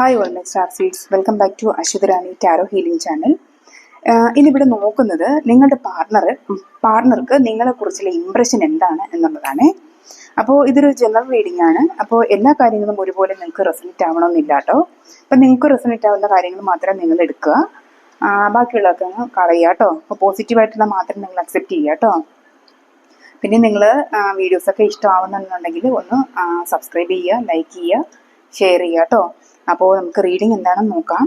Hi all my star seeds welcome back to Ashwatharani tarot healing channel ഇന്നിവിടെ നോക്കുന്നത് നിങ്ങളുടെ partner പാർട്ണർക്ക് നിങ്ങളെക്കുറിച്ചുള്ള impression എന്താണ് എന്നുള്ളതാണ്. അപ്പോൾ ഇതൊരു ജനറൽ റീഡിംഗ് ആണ്. അപ്പോൾ എല്ലാ കാര്യങ്ങളും ഒരുപോലെ നിങ്ങൾക്ക് റെസനേറ്റ് ആവണമെന്നില്ല കേട്ടോ അപ്പം നിങ്ങൾക്ക് റെസനേറ്റ് ആവുന്ന കാര്യങ്ങൾ മാത്രം നിങ്ങൾ എടുക്കുക. ബാക്കിയുള്ളതൊക്കെ അങ്ങ് കളയുക കേട്ടോ അപ്പോൾ പോസിറ്റീവായിട്ടുള്ള മാത്രം നിങ്ങൾ അക്സെപ്റ്റ് ചെയ്യുക കേട്ടോ പിന്നെ നിങ്ങൾ വീഡിയോസൊക്കെ ഇഷ്ടമാവുന്നുണ്ടെങ്കിൽ ഒന്ന് സബ്സ്ക്രൈബ് ചെയ്യുക ലൈക്ക് ചെയ്യുക ഷെയർ ചെയ്യുക കേട്ടോ അപ്പോൾ നമുക്ക് റീഡിങ് എന്താണെന്ന് നോക്കാം.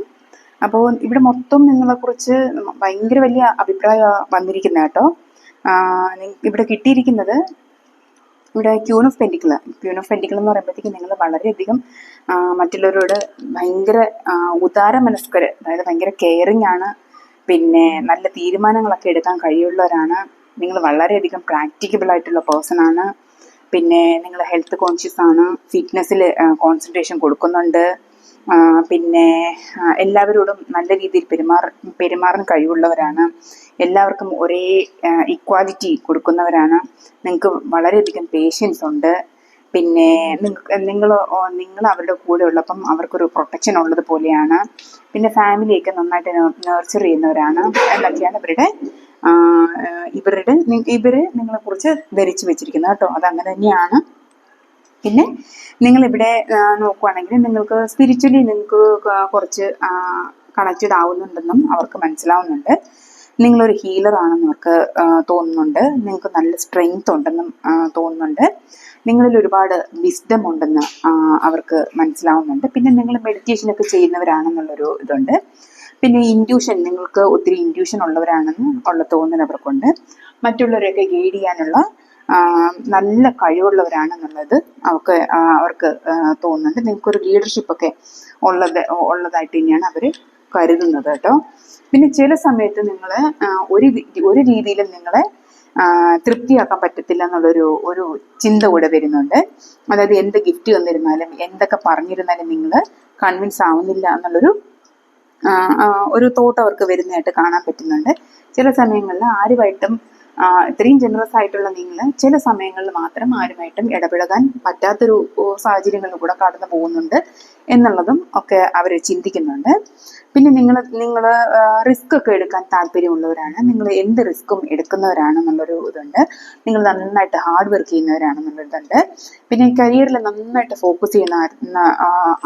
അപ്പോൾ ഇവിടെ മൊത്തം നിങ്ങളെക്കുറിച്ച് ഭയങ്കര വലിയ അഭിപ്രായം വന്നിരിക്കുന്നത് കേട്ടോ. ഇവിടെ കിട്ടിയിരിക്കുന്നത് ഇവിടെ queen of pentacle queen of pentacle എന്ന് പറയുമ്പോഴത്തേക്ക് നിങ്ങൾ വളരെയധികം മറ്റുള്ളവരോട് ഭയങ്കര ഉദാര മനസ്കർ അതായത് ഭയങ്കര കെയറിങ് ആണ്. പിന്നെ നല്ല തീരുമാനങ്ങളൊക്കെ എടുക്കാൻ കഴിയുള്ളവരാണ് നിങ്ങൾ വളരെയധികം പ്രാക്ടിക്കബിൾ ആയിട്ടുള്ള പേഴ്സൺ ആണ്. പിന്നെ നിങ്ങൾ ഹെൽത്ത് കോൺഷ്യസ് ആണ്. ഫിറ്റ്നസ്സിൽ കോൺസെൻട്രേഷൻ കൊടുക്കുന്നുണ്ട്. പിന്നെ എല്ലാവരോടും നല്ല രീതിയിൽ പെരുമാറ പെരുമാറാൻ കഴിവുള്ളവരാണ്. എല്ലാവർക്കും ഒരേ ഇക്വാലിറ്റി കൊടുക്കുന്നവരാണ്. നിങ്ങൾക്ക് വളരെയധികം പേഷ്യൻസ് ഉണ്ട്. പിന്നെ നിങ്ങൾ നിങ്ങൾ അവരുടെ കൂടെ ഉള്ളപ്പം അവർക്കൊരു പ്രൊട്ടക്ഷൻ ഉള്ളത് പോലെയാണ്. പിന്നെ ഫാമിലിയൊക്കെ നന്നായിട്ട് നേർച്ചർ ചെയ്യുന്നവരാണ്. എന്നൊക്കെയാണ് ഇവരുടെ ഇവരുടെ ഇവർ നിങ്ങളെക്കുറിച്ച് ധരിച്ചു വെച്ചിരിക്കുന്നത് കേട്ടോ. അതങ്ങനെ തന്നെയാണ്. പിന്നെ നിങ്ങളിവിടെ നോക്കുവാണെങ്കിൽ നിങ്ങൾക്ക് സ്പിരിച്വലി നിങ്ങൾക്ക് കുറച്ച് കണക്റ്റഡ് ആവുന്നുണ്ടെന്നും അവർക്ക് മനസ്സിലാവുന്നുണ്ട്. നിങ്ങളൊരു ഹീലർ ആണെന്ന് അവർക്ക് തോന്നുന്നുണ്ട്. നിങ്ങൾക്ക് നല്ല സ്ട്രെങ്ത് ഉണ്ടെന്നും തോന്നുന്നുണ്ട്. നിങ്ങളിൽ ഒരുപാട് വിസ്ഡം ഉണ്ടെന്ന് അവർക്ക് മനസ്സിലാവുന്നുണ്ട്. പിന്നെ നിങ്ങൾ മെഡിറ്റേഷനൊക്കെ ചെയ്യുന്നവരാണെന്നുള്ളൊരു ഇതുണ്ട്. പിന്നെ ഇൻഡ്യൂഷൻ നിങ്ങൾക്ക് ഒത്തിരി ഇൻഡ്യൂഷൻ ഉള്ളവരാണെന്ന് ഉള്ള തോന്നൽ അവർക്കുണ്ട്. മറ്റുള്ളവരെയൊക്കെ ഗൈഡ് ചെയ്യാനുള്ള നല്ല കഴിവുള്ളവരാണെന്നുള്ളത് അവർക്ക് അവർക്ക് തോന്നുന്നുണ്ട്. നിങ്ങൾക്കൊരു ലീഡർഷിപ്പൊക്കെ ഉള്ളത് ഉള്ളതായിട്ട് തന്നെയാണ് അവർ കരുതുന്നത് കേട്ടോ. പിന്നെ ചില സമയത്ത് നിങ്ങൾ ഒരു ഒരു രീതിയിലും നിങ്ങളെ തൃപ്തിയാക്കാൻ പറ്റത്തില്ല എന്നുള്ളൊരു ഒരു ചിന്ത കൂടെ വരുന്നുണ്ട്. അതായത് എന്ത് ഗിഫ്റ്റ് വന്നിരുന്നാലും എന്തൊക്കെ പറഞ്ഞിരുന്നാലും നിങ്ങൾ കൺവിൻസ് ആവുന്നില്ല എന്നുള്ളൊരു ഒരു തോട്ട് അവർക്ക് വരുന്നതായിട്ട് കാണാൻ പറ്റുന്നുണ്ട്. ചില സമയങ്ങളിൽ ആരുമായിട്ടും ഇത്രയും ജനറസ് ആയിട്ടുള്ള നിങ്ങൾ ചില സമയങ്ങളിൽ മാത്രം ആരുമായിട്ടും ഇടപെടാൻ പറ്റാത്തൊരു സാഹചര്യങ്ങളിലൂടെ കടന്നു പോകുന്നുണ്ട് എന്നുള്ളതും ഒക്കെ അവർ ചിന്തിക്കുന്നുണ്ട്. പിന്നെ നിങ്ങൾ നിങ്ങൾ റിസ്ക് ഒക്കെ എടുക്കാൻ താല്പര്യമുള്ളവരാണ്. നിങ്ങൾ എന്ത് റിസ്ക്കും എടുക്കുന്നവരാണെന്നുള്ളൊരു ഇതുണ്ട്. നിങ്ങൾ നന്നായിട്ട് ഹാർഡ് വർക്ക് ചെയ്യുന്നവരാണെന്നുള്ളതുണ്ട്. പിന്നെ കരിയറിൽ നന്നായിട്ട് ഫോക്കസ് ചെയ്യുന്ന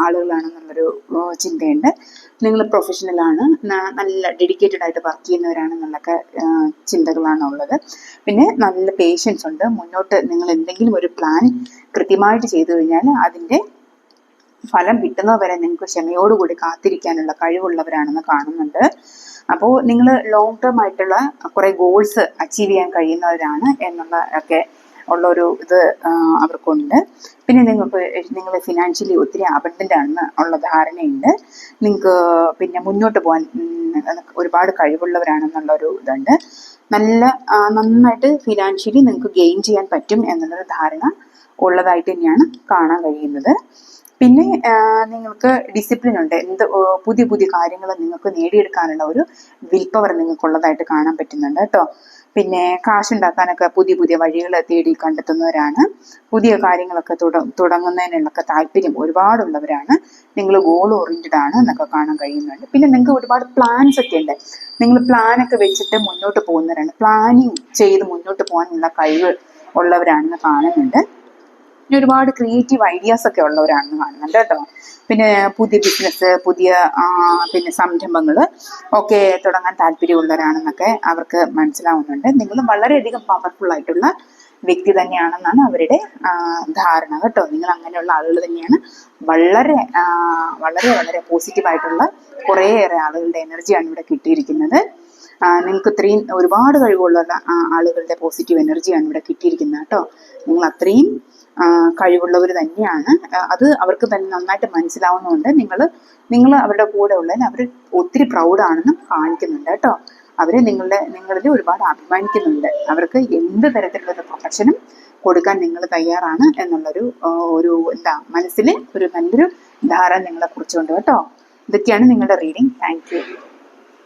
ആളുകളാണെന്നുള്ളൊരു ചിന്തയുണ്ട്. നിങ്ങൾ പ്രൊഫഷണൽ ആണ് നല്ല ഡെഡിക്കേറ്റഡ് ആയിട്ട് വർക്ക് ചെയ്യുന്നവരാണെന്നുള്ളൊക്കെ ചിന്തകളാണ് ഉള്ളത് പിന്നെ നല്ല പേഷ്യൻസ് ഉണ്ട് മുന്നോട്ട് നിങ്ങൾ എന്തെങ്കിലും ഒരു പ്ലാൻ കൃത്യമായിട്ട് ചെയ്തു കഴിഞ്ഞാൽ അതിന്റെ ഫലം കിട്ടുന്നത് വരെ നിങ്ങൾക്ക് ക്ഷമയോടുകൂടി കാത്തിരിക്കാനുള്ള കഴിവുള്ളവരാണെന്ന് കാണുന്നുണ്ട്. അപ്പോൾ നിങ്ങൾ ലോങ് ടേം ആയിട്ടുള്ള കുറേ ഗോൾസ് അച്ചീവ് ചെയ്യാൻ കഴിയുന്നവരാണ് എന്നുള്ള ഒക്കെ ഉള്ള ഒരു ഇത് അവർക്കുണ്ട്. പിന്നെ നിങ്ങൾക്ക് നിങ്ങൾ ഫിനാൻഷ്യലി ഒത്തിരി അബണ്ടന്റ് ആണെന്ന് ഉള്ള ധാരണയുണ്ട്. നിങ്ങൾക്ക് പിന്നെ മുന്നോട്ട് പോകാൻ ഒരുപാട് കഴിവുള്ളവരാണെന്നുള്ള ഒരു ഇതുണ്ട്. നല്ല നന്നായിട്ട് ഫിനാൻഷ്യലി നിങ്ങൾക്ക് ഗെയിൻ ചെയ്യാൻ പറ്റും എന്നുള്ളൊരു ധാരണ ഉള്ളതായിട്ട് തന്നെയാണ് കാണാൻ കഴിയുന്നത്. പിന്നെ നിങ്ങൾക്ക് ഡിസിപ്ലിൻ ഉണ്ട്. എന്ത് പുതിയ പുതിയ കാര്യങ്ങൾ നിങ്ങൾക്ക് നേടിയെടുക്കാനുള്ള ഒരു വിൽ പവർ നിങ്ങൾക്കുള്ളതായിട്ട് കാണാൻ പറ്റുന്നുണ്ട് കേട്ടോ. പിന്നെ കാശുണ്ടാക്കാനൊക്കെ പുതിയ പുതിയ വഴികൾ തേടി കണ്ടെത്തുന്നവരാണ്. പുതിയ കാര്യങ്ങളൊക്കെ തുട തുടങ്ങുന്നതിനുള്ളൊക്കെ താല്പര്യം ഒരുപാടുള്ളവരാണ്. നിങ്ങൾ ഗോൾ ഓറിയന്റഡ് ആണ് എന്നൊക്കെ കാണാൻ കഴിയുന്നുണ്ട്. പിന്നെ നിങ്ങൾക്ക് ഒരുപാട് പ്ലാൻസ് ഒക്കെ ഉണ്ട്. നിങ്ങൾ പ്ലാനൊക്കെ വെച്ചിട്ട് മുന്നോട്ട് പോകുന്നവരാണ്. പ്ലാനിങ് ചെയ്ത് മുന്നോട്ട് പോകാനുള്ള കഴിവ് ഉള്ളവരാണെന്ന് കാണുന്നുണ്ട്. പിന്നെ ഒരുപാട് ക്രിയേറ്റീവ് ഐഡിയാസ് ഒക്കെ ഉള്ളവരാണെന്ന് കാണുന്നുണ്ട് കേട്ടോ. പിന്നെ പുതിയ ബിസിനസ് പുതിയ പിന്നെ സംരംഭങ്ങൾ ഒക്കെ തുടങ്ങാൻ താല്പര്യമുള്ളവരാണെന്നൊക്കെ അവർക്ക് മനസ്സിലാവുന്നുണ്ട്. നിങ്ങൾ വളരെയധികം പവർഫുൾ ആയിട്ടുള്ള വ്യക്തി തന്നെയാണെന്നാണ് അവരുടെ ധാരണ കേട്ടോ. നിങ്ങൾ അങ്ങനെയുള്ള ആളുകൾ തന്നെയാണ്. വളരെ വളരെ വളരെ പോസിറ്റീവായിട്ടുള്ള കുറേയേറെ ആളുകളുടെ എനർജിയാണ് ഇവിടെ കിട്ടിയിരിക്കുന്നത്. നിങ്ങൾക്ക് ഇത്രയും ഒരുപാട് കഴിവുള്ള ആളുകളുടെ പോസിറ്റീവ് എനർജിയാണ് ഇവിടെ കിട്ടിയിരിക്കുന്നത് കേട്ടോ. നിങ്ങൾ അത്രയും കഴിവുള്ളവർ തന്നെയാണ്. അത് അവർക്ക് തന്നെ നന്നായിട്ട് മനസ്സിലാവുന്നതുകൊണ്ട് നിങ്ങൾ നിങ്ങൾ അവരുടെ കൂടെ ഉള്ളതിന് അവർ ഒത്തിരി പ്രൗഡാണെന്നും കാണിക്കുന്നുണ്ട് കേട്ടോ. അവരെ നിങ്ങളുടെ നിങ്ങളിൽ ഒരുപാട് അഭിമാനിക്കുന്നുണ്ട്. അവർക്ക് എന്ത് തരത്തിലുള്ള പ്രൊട്ടക്ഷനും കൊടുക്കാൻ നിങ്ങൾ തയ്യാറാണ് എന്നുള്ളൊരു ഒരു എന്താ മനസ്സിൽ ഒരു നല്ലൊരു ധാരണ നിങ്ങളെ കുറിച്ചുണ്ട് കേട്ടോ. ഇതൊക്കെയാണ് നിങ്ങളുടെ റീഡിങ് താങ്ക്